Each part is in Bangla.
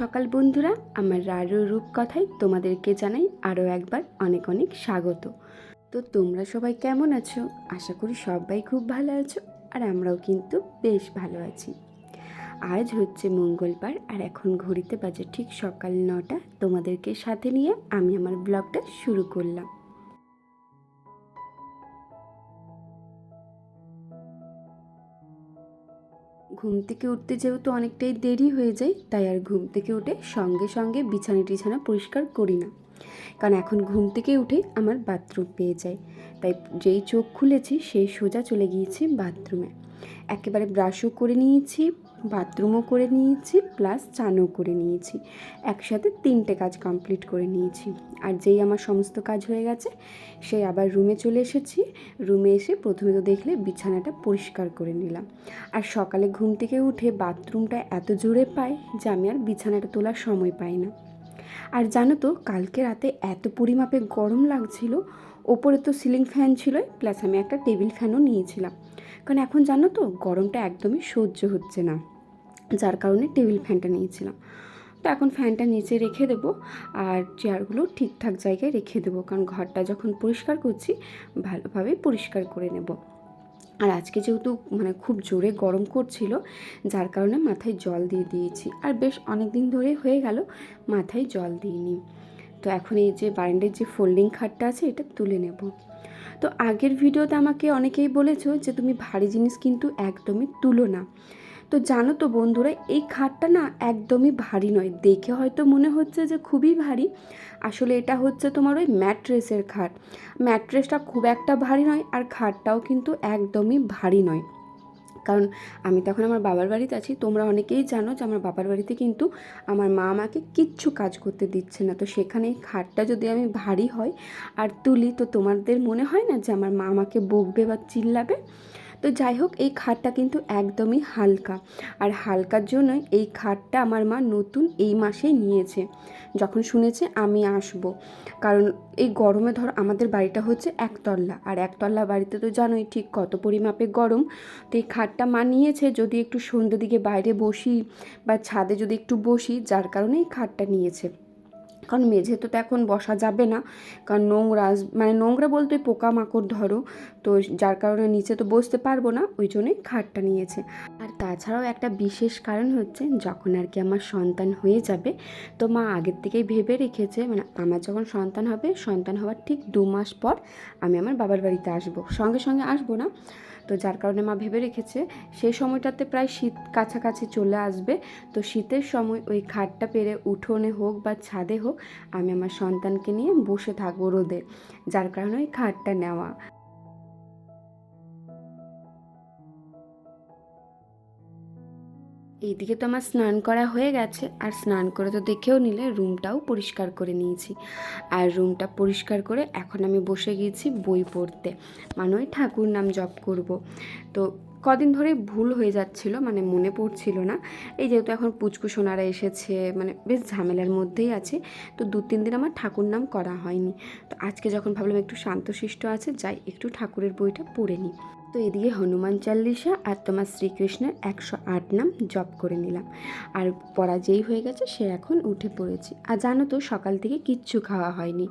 সকাল বন্ধুরা, আমার রারু রূপকথায় তোমাদেরকে জানাই আরও একবার অনেক অনেক স্বাগত। তো তোমরা সবাই কেমন আছো? আশা করি সবাই খুব ভালো আছো আর আমরাও কিন্তু বেশ ভালো আছি। আজ হচ্ছে মঙ্গলবার আর এখন ঘড়িতে বাজে ঠিক সকাল নটা। তোমাদেরকে সাথে নিয়ে আমি আমার ব্লগটা শুরু করলাম। ঘুম থেকে উঠতে যেহেতু অনেকটাই দেরি হয়ে যায়, তাই আর ঘুম থেকে উঠে সঙ্গে সঙ্গে বিছানা টিছানা পরিষ্কার করি না। কারণ এখন ঘুম থেকে উঠে আমার বাথরুম পেয়ে যায়। তাই যেই চোখ খুলেছি, সেই সোজা চলে গিয়েছি বাথরুমে। একেবারে ব্রাশও করে নিয়েছি বাথরুমও করে নিয়েছি, প্লাস চানও করে নিয়েছি। একসাথে তিনটে কাজ কমপ্লিট করে নিয়েছি। আর যেই আমার সমস্ত কাজ হয়ে গেছে, সেই আবার রুমে চলে এসেছি। রুমে এসে প্রথমে তো দেখলে বিছানাটা পরিষ্কার করে নিলাম। আর সকালে ঘুম থেকে উঠে বাথরুমটা এত জোরে পাই যে আমি আর বিছানাটা তোলার সময় পাই না। আর জানো তো, কালকে রাতে এত পরিমাপে গরম লাগছিল, ওপরে তো সিলিং ফ্যান ছিল প্লাস আমি একটা টেবিল ফ্যানও নিয়েছিলাম। কারণ এখন জানো তো, গরমটা একদমই সহ্য হচ্ছে না। যার কারণে টেবিল ফ্যানটা নিয়েছিলাম। তো এখন ফ্যানটা নিচে রেখে দেবো আর চেয়ারগুলো ঠিকঠাক জায়গায় রেখে দেবো কারণ ঘরটা যখন পরিষ্কার করছি, ভালোভাবে পরিষ্কার করে নেব। আর আজকে যেহেতু মানে খুব জোরে গরম করছিল, যার কারণে মাথায় জল দিয়ে দিয়েছি। আর বেশ অনেক দিন ধরে হয়ে গেল, মাথায় জল দিইনি। তো এখন এই যে বারান্ডের যে ফোল্ডিং খাটটা আছে, এটা তুলে নেব। তো আগের ভিডিওতে আমাকে অনেকেই বলেছ যে তুমি ভারী জিনিস কিন্তু একদমই তুলো না। তো জানো তো বন্ধুরা, এই খাটটা না একদমই ভারী নয়। দেখে হয়তো মনে হচ্ছে যে খুবই ভারী। আসলে এটা হচ্ছে তোমার ওই ম্যাট্রেসের খাট। ম্যাট্রেসটা খুব একটা ভারী নয় আর খাটটাও কিন্তু একদমই ভারী নয়। কারণ আমি তখন আমার বাবার বাড়িতে আছি, তোমরা অনেকেই জানো যে আমার বাবার বাড়িতে কিন্তু আমার মা আমাকে কিচ্ছু কাজ করতে দিচ্ছে না। তো সেখানে খাটটা যদি আমি ভারী হয় আর তুলি, তো তোমাদের মনে হয় না যে আমার মা আমাকে বকবে বা চিল্লাবে? তো যাই হোক, এই খাটটা কিন্তু একদমই হালকা। আর হালকার জন্যই এই খাটটা আমার মা নতুন এই মাসেই নিয়েছে। যখন শুনেছে আমি আসব। কারণ এই গরমে ধর আমাদের বাড়িটা হচ্ছে একতলা। আর একতলা বাড়িতে তো জানোই ঠিক কত পরিমাপে গরম। তো এই খাটটা মা নিয়েছে যদি একটু সন্ধ্যের দিকে বাইরে বসি বা ছাদে যদি একটু বসি, যার কারণে এই খাটটা নিয়েছে। কারণ মেঝে তো এখন বসা যাবে না। কারণ নোংরা মানে নোংরা বলতে পোকামাকড় ধরো, তো যার কারণে নিচে তো বসতে পারব না, ওই জন্যই খাটটা নিয়েছে। আর তাছাড়াও একটা বিশেষ কারণ হচ্ছে, যখন আর কি আমার সন্তান হয়ে যাবে, তো মা আগের থেকেই ভেবে রেখেছে মানে আমার যখন সন্তান হবে, সন্তান হওয়ার ঠিক দু মাস পর আমি আমার বাবার বাড়িতে আসব। সঙ্গে সঙ্গে আসব না তো যার কারণে মা ভেবে রেখেছে, সেই সময়টাতে প্রায় শীত কাছাকাছি চলে আসবে। তো শীতের সময় ওই খাটটা পেরে উঠোনে হোক বা ছাদে হোক, আমি আমার সন্তানকে নিয়ে বসে থাকব রোদে, যার কারণে ওই খাটটা নেওয়া। এইদিকে তো আমার স্নান করা হয়ে গেছে, আর স্নান করে তো দেখেও নিলে রুমটাও পরিষ্কার করে নিয়েছি। আর রুমটা পরিষ্কার করে এখন আমি বসে গিয়েছি বই পড়তে। মানে ওই ঠাকুর নাম জপ করব। তো কদিন ধরে ভুল হয়ে যাচ্ছিল মানে মনে পড়ছিল না। এই যেহেতু এখন পুচকু সোনারা এসেছে মানে বেশ ঝামেলার মধ্যেই আছে, তো দু তিন দিন আমার ঠাকুর নাম করা হয়নি। তো আজকে যখন ভাবলাম একটু শান্তশিষ্ট আছে, যাই একটু ঠাকুরের বইটা পড়ে নিই। তো এদিকে হনুমান চাল্লিশা আর তোমার শ্রীকৃষ্ণের একশো আট নাম জপ করে নিলাম। আর পড়া যেই হয়ে গেছে সে এখন উঠে পড়েছি। আর জানো তো, সকাল থেকে কিচ্ছু খাওয়া হয়নি।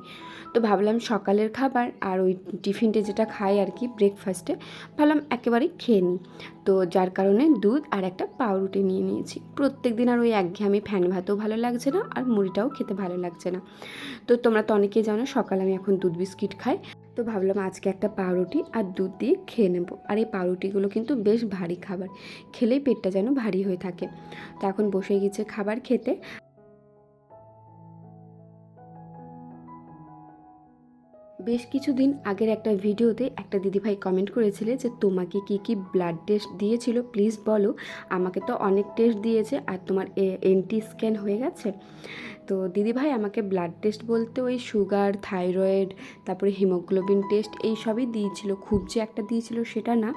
তো ভাবলাম সকালের খাবার আর ওই টিফিনটে যেটা খাই আর কি ব্রেকফাস্টে ভাবলাম একেবারেই খেয়ে নিই। তো যার কারণে দুধ আর একটা পাউরুটি নিয়ে নিয়েছি। প্রত্যেক দিন আর ওই একঘেয়েমি ফ্যান ভাতও ভালো লাগছে না আর মুড়িটাও খেতে ভালো লাগছে না। তো তোমরা তো অনেকেই জানো সকালে আমি এখন দুধ বিস্কিট খাই। তো ভাবলাম আজকে একটা পাউরুটি আর দুধ দিয়ে খেয়ে নেব। আর এই পাউরুটিগুলো কিন্তু বেশ ভারী খাবার। খেলেই পেটটা যেন ভারী হয়ে থাকে। তো এখন বসে গেছে খাবার খেতে। বেশ কিছুদিন আগের একটা ভিডিওতে একটা দিদিভাই কমেন্ট করেছিলে যে, তোমাকে কি কি ব্লাড টেস্ট দিয়েছিল? প্লিজ বলো। আমাকে তো অনেক টেস্ট দিয়েছে আর তোমার এ, এনটি স্ক্যান হয়ে গেছে। তো দিদিভাই আমাকে ব্লাড টেস্ট বলতে ওই সুগার থাইরয়েড তারপরে হিমোগ্লোবিন টেস্ট এই সবই দিয়েছিল, খুব যে একটা দিয়েছিল সেটা না।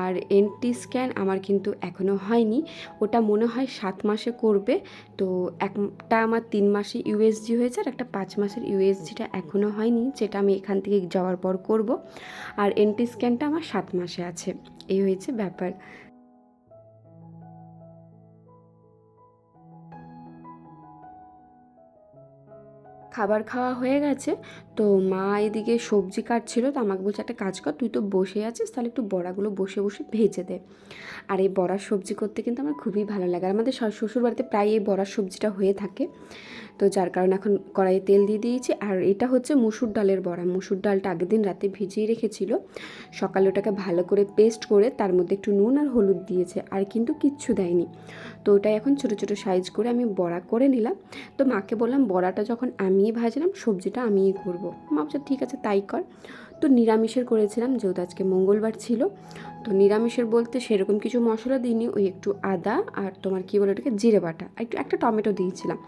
আর এনটি স্ক্যান আমার কিন্তু এখনও হয়নি, ওটা মনে হয় সাত মাসে করবে। তো একটা আমার তিন মাসে ইউএসজি হয়েছে আর একটা পাঁচ মাসের ইউএসজিটা এখনও হয়নি, যেটা আমি এখান থেকে যাওয়ার পর করব। আর এনটি স্ক্যানটা আমার সাত মাসে আছে, এই হয়েছে ব্যাপার। খাবার খাওয়া হয়ে গেছে। তো মা এদিকে সবজি কাটছিল, তো আমাকে বলছে, একটা কাজ কর, তুই তো বসে আছিস, তাহলে একটু বড়াগুলো বসে বসে ভেজে দে। আর এই বড়ার সবজি করতে কিন্তু আমার খুবই ভালো লাগে। আর আমাদের শ্বশুরবাড়িতে প্রায় এই বড়ার সবজিটা হয়ে থাকে। তো যার কারণে এখন কড়াইয়ে তেল দিয়ে দিয়েছি। আর এটা হচ্ছে মুসুর ডালের বড়া। মুসুর ডালটা আগের দিন রাতে ভিজিয়ে রেখেছিল। সকালে ওটাকে ভালো করে পেস্ট করে তার মধ্যে একটু নুন আর হলুদ দিয়েছে। আর কিন্তু কিচ্ছু দেয়নি। তো ওটাই এখন ছোটো ছোটো সাইজ করে আমি বড়া করে নিলাম। তো মাকে বললাম, বড়াটা যখন আমিই ভাজলাম, সবজিটা আমিই করব। মা বলছে, ঠিক আছে, তাই কর। তো নিরামিষের করেছিলাম, যেহেতু আজকে মঙ্গলবার ছিল। তো নিরামিষের বলতে সেরকম কিছু মশলা দিইনি। ওই একটু আদা আর তোমার কী বলে ওটাকে, জিরে বাটা। একটু, একটা টমেটো দিয়েছিলাম।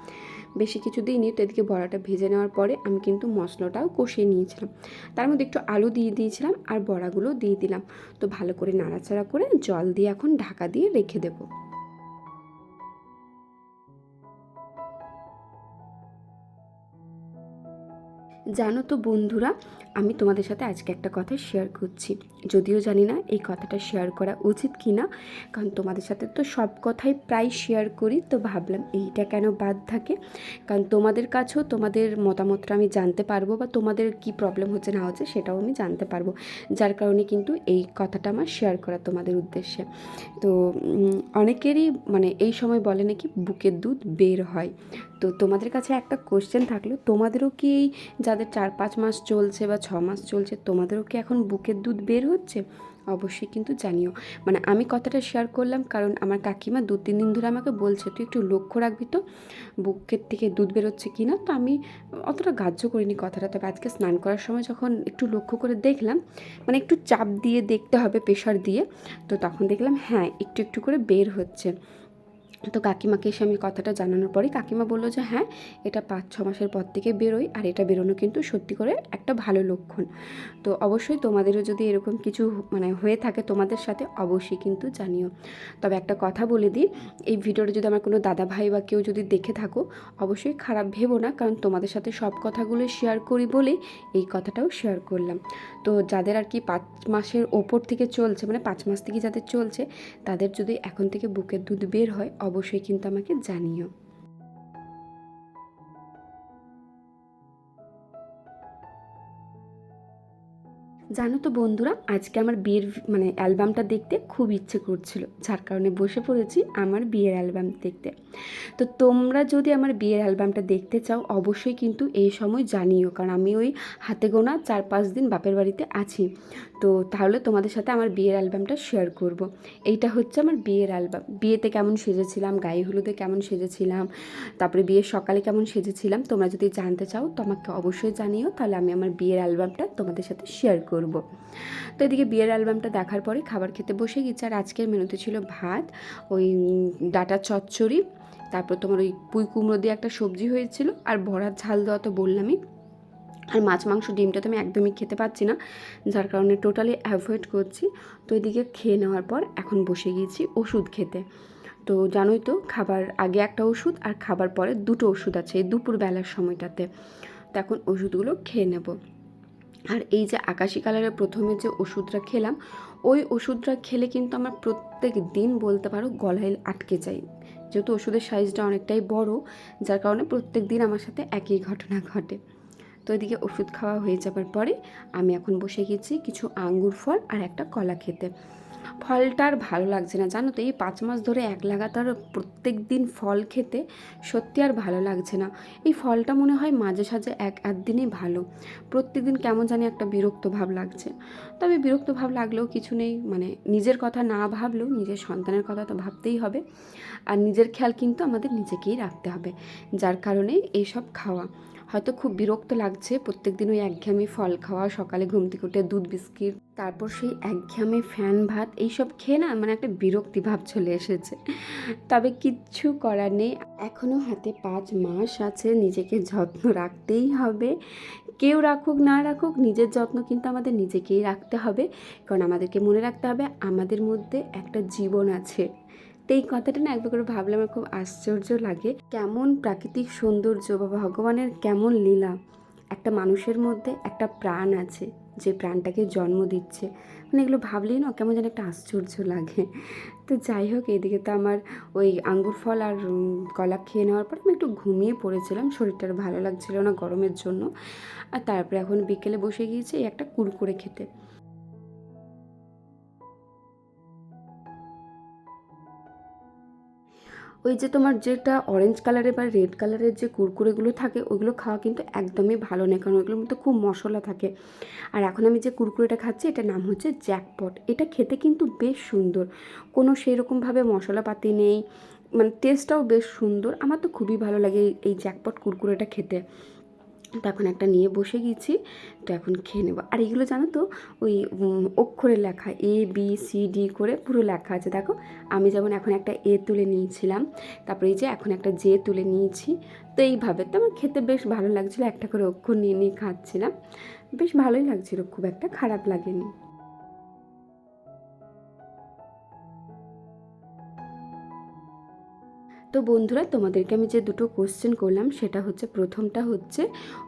বেশি কিছু দিইনি, তো এদিকে বড়াটা ভেজে নেওয়ার পরে আমি কিন্তু মশলাটাও কষিয়ে নিয়েছিলাম। তার মধ্যে একটু আলু দিয়ে দিয়েছিলাম আর বড়াগুলো দিয়ে দিলাম। তো ভালো করে নাড়াচাড়া করে জল দিয়ে এখন ঢাকা দিয়ে রেখে দেবো। জানো তো বন্ধুরা, আমি তোমাদের সাথে আজকে একটা কথা শেয়ার করছি। যদিও জানি না এই কথাটা শেয়ার করা উচিত কি না কারণ তোমাদের সাথে তো সব কথাই প্রায় শেয়ার করি, তো ভাবলাম এইটা কেন বাদ থাকে? কারণ তোমাদের কাছেও তোমাদের মতামতটা আমি জানতে পারব বা তোমাদের কি প্রবলেম হচ্ছে না হচ্ছে সেটাও আমি জানতে পারব। যার কারণে কিন্তু এই কথাটা আমার শেয়ার করা তোমাদের উদ্দেশ্যে। তো অনেকেরই মানে এই সময় বলে নাকি বুকের দুধ বের হয়। তো তোমাদের কাছে একটা কোশ্চেন থাকল, তোমাদেরও কি এই যাদের চার পাঁচ মাস চলছে বা ছ মাস চলছে, তোমাদেরও কি এখন বুকের দুধ বের হচ্ছে? অবশ্যই কিন্তু জানিও। মানে আমি কথাটা শেয়ার করলাম কারণ আমার কাকিমা দু, তিন দিন ধরে আমাকে বলছে, তুই একটু লক্ষ্য রাখবি তো, বুকের থেকে দুধ বেরোচ্ছে কি না? তো আমি অতটা গ্রাহ্য করিনি কথাটা। তবে আজকে স্নান করার সময় যখন একটু লক্ষ্য করে দেখলাম মানে একটু চাপ দিয়ে দেখতে হবে প্রেশার দিয়ে, তো তখন দেখলাম হ্যাঁ একটু একটু করে বের হচ্ছে। তো কাকিমাকে এসে আমি কথাটা জানানোর পরে কাকিমা বলল যে হ্যাঁ এটা পাঁচ, ছ মাসের পর থেকে বেরোয় আর এটা বেরোনো কিন্তু সত্যি করে একটা ভালো লক্ষণ। তো অবশ্যই তোমাদেরও যদি এরকম কিছু মানে হয়ে থাকে তোমাদের সাথে অবশ্যই কিন্তু জানিও। তবে একটা কথা বলে দিই, এই ভিডিওটা যদি আমার কোনো দাদা ভাই বা কেউ যদি দেখে থাকো, অবশ্যই খারাপ ভেবো না, কারণ তোমাদের সাথে সব কথাগুলো শেয়ার করি বলে এই কথাটাও শেয়ার করলাম। তো যাদের আর কি পাঁচ মাসের ওপর থেকে চলছে মানে পাঁচ মাস থেকে যাদের চলছে, তাদের যদি এখন থেকে বুকের দুধ বের হয় অবশ্যই কিন্তু আমাকে জানিও। জানো তো বন্ধুরা, আজকে আমার বিয়ের মানে অ্যালবামটা দেখতে খুব ইচ্ছে করছিল। যার কারণে বসে পড়েছি আমার বিয়ের অ্যালবাম দেখতে। তো তোমরা যদি আমার বিয়ের অ্যালবামটা দেখতে চাও, অবশ্যই কিন্তু এই সময় জানিও। কারণ আমি ওই হাতে গোনা চার পাঁচ দিন বাপের বাড়িতে আছি। তো তাহলে তোমাদের সাথে আমার বিয়ের অ্যালবামটা শেয়ার করব। এইটা হচ্ছে আমার বিয়ের অ্যালবাম। বিয়েতে কেমন সেজেছিলাম, গায়ে হলুদে কেমন সেজেছিলাম, তারপরে বিয়ের সকালে কেমন সেজেছিলাম, তোমরা যদি জানতে চাও তো আমাকে অবশ্যই জানিও। তাহলে আমি আমার বিয়ের অ্যালবামটা তোমাদের সাথে শেয়ার করব। তো এদিকে বিয়ের অ্যালবামটা দেখার পরে খাবার খেতে বসে গেছে। আর আজকের মেনুতে ছিল ভাত, ওই ডাটা চচ্চড়ি, তারপর তোমার ওই পুঁই কুমড়ো দিয়ে একটা সবজি হয়েছিল, আর ভরার ঝাল দেওয়া তো বললামই। আর মাছ, মাংস, ডিমটা তো আমি একদমই খেতে পাচ্ছি না, যার কারণে টোটালি অ্যাভয়েড করছি। তো এদিকে খেয়ে নেওয়ার পর এখন বসে গিয়েছি ওষুধ খেতে। তো জানোই তো, খাবার আগে একটা ওষুধ আর খাবার পরে দুটো ওষুধ আছে এই দুপুর বেলার সময়টাতে। তো এখন ওষুধগুলো খেয়ে নেব। আর এই যে আকাশি কালারের প্রথমে যে ওষুধটা খেলাম, ওই ওষুধটা খেলে কিন্তু আমার প্রত্যেক দিন বলতে পারো গলায় আটকে যাই যেহেতু ওষুধের সাইজটা অনেকটাই বড়, যার কারণে প্রত্যেক দিন আমার সাথে একই ঘটনা ঘটে। তো এদিকে ওষুধ খাওয়া হয়ে যাবার পরে আমি এখন বসে গেছি কিছু আঙ্গুর ফল আর একটা কলা খেতে। ফলটা আর ভালো লাগছে না। জানো তো, এই পাঁচ মাস ধরে এক লাগাতার প্রত্যেক দিন ফল খেতে সত্যি আর ভালো লাগছে না। এই ফলটা মনে হয় মাঝে সাঝে এক আধ দিনই ভালো। প্রত্যেক দিন কেমন জানি একটা বিরক্ত ভাব লাগছে। তবে বিরক্ত ভাব লাগলেও কিছু নেই মানে নিজের কথা না ভাবলেও নিজের সন্তানের কথা তো ভাবতেই হবে। আর নিজের খেয়াল কিন্তু আমাদের নিজেকেই রাখতে হবে, যার কারণে এইসব খাওয়া। হয়তো খুব বিরক্ত লাগছে প্রত্যেক দিন ওই একঘেয়েমি ফল খাওয়া, সকালে ঘুম থেকে উঠে দুধ, বিস্কিট, তারপর সেই একঘেয়েমি ফ্যান, ভাত, এইসব খেয়ে না মানে একটা বিরক্তি ভাব চলে এসেছে। তবে কিচ্ছু করার নেই। এখনও হাতে পাঁচ মাস আছে, নিজেকে যত্ন রাখতেই হবে। কেউ রাখুক, না রাখুক, নিজের যত্ন কিন্তু আমাদের নিজেকেই রাখতে হবে। কারণ আমাদেরকে মনে রাখতে হবে, আমাদের মধ্যে একটা জীবন আছে। এই কথাটা না একবার করে ভাবলে আমার খুব আশ্চর্য লাগে। কেমন প্রাকৃতিক সৌন্দর্য বা ভগবানের কেমন লীলা। একটা মানুষের মধ্যে একটা প্রাণ আছে, যে প্রাণটাকে জন্ম দিচ্ছে। মানে এগুলো ভাবলেই না কেমন যেন একটা আশ্চর্য লাগে। তো যাই হোক, এদিকে তো আমার ওই আঙ্গুর ফল আর কলা খেয়ে নেওয়ার পর আমি একটু ঘুমিয়ে পড়েছিলাম। শরীরটা ভালো লাগছিল না গরমের জন্য। আর তারপরে এখন বিকেলে বসে গিয়েছি একটা কুরকুরে খেতে। ওই যে তোমার যেটা অরেঞ্জ কালারের বা রেড কালারের যে কুরকুরেগুলো থাকে, ওইগুলো খাওয়া কিন্তু একদমই ভালো নয়। কারণ ওইগুলোর মধ্যে খুব মশলা থাকে। আর এখন আমি যে কুরকুরেটা খাচ্ছি, এটার নাম হচ্ছে জ্যাকপট এটা খেতে কিন্তু বেশ সুন্দর। কোনো সেই রকমভাবে মশলাপাতি নেই। মানে টেস্টটাও বেশ সুন্দর। আমার তো খুবই ভালো লাগে এই- জ্যাকপট কুরকুরেটা খেতে। তো এখন একটা নিয়ে বসে গেছি, তো এখন খেয়ে নেব। আর এগুলো জানো তো, ওই অক্ষরে লেখা এ বি সি ডি করে পুরো লেখা আছে। দেখো, আমি যেমন এখন একটা এ তুলে নিয়েছিলাম, তারপরে এই যে এখন একটা জে তুলে নিয়েছি। তো এইভাবে তো আমার খেতে বেশ ভালো লাগছিল, একটা করে অক্ষর নিয়ে নিয়ে খাচ্ছিলাম। বেশ ভালোই লাগছিল, খুব একটা খারাপ লাগেনি। তো বন্ধুরা, তোমাদেরকে আমি যে দুটো কোশ্চেন করলাম, সেটা হচ্ছে প্রথমটা হচ্ছে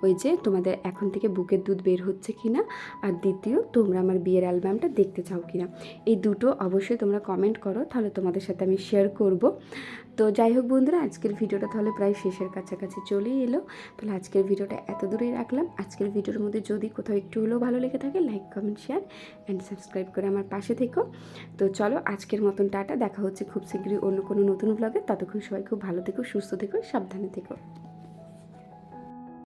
ওই যে তোমাদের এখন থেকে বুকের দুধ বের হচ্ছে কি না আর দ্বিতীয়, তোমরা আমার বিয়ের অ্যালবামটা দেখতে চাও কি না এই দুটো অবশ্যই তোমরা কমেন্ট করো, তাহলে তোমাদের সাথে আমি শেয়ার করব। তো যাই হোক বন্ধুরা, আজকের ভিডিওটা তাহলে প্রায় শেষের কাছাকাছি চলেই এলো। তাহলে আজকের ভিডিওটা এত দূরেই রাখলাম। আজকের ভিডিওর মধ্যে যদি কোথাও একটু হলেও ভালো লেগে থাকে like comment share and subscribe করে আমার পাশে থেকো। তো চলো আজকের মতন টাটা, দেখা হচ্ছে খুব শীঘ্রই অন্য কোনো নতুন ব্লগে ততক্ষণ সবাই খুব ভালো থেকো সুস্থ থেকো সাবধানে থেকো।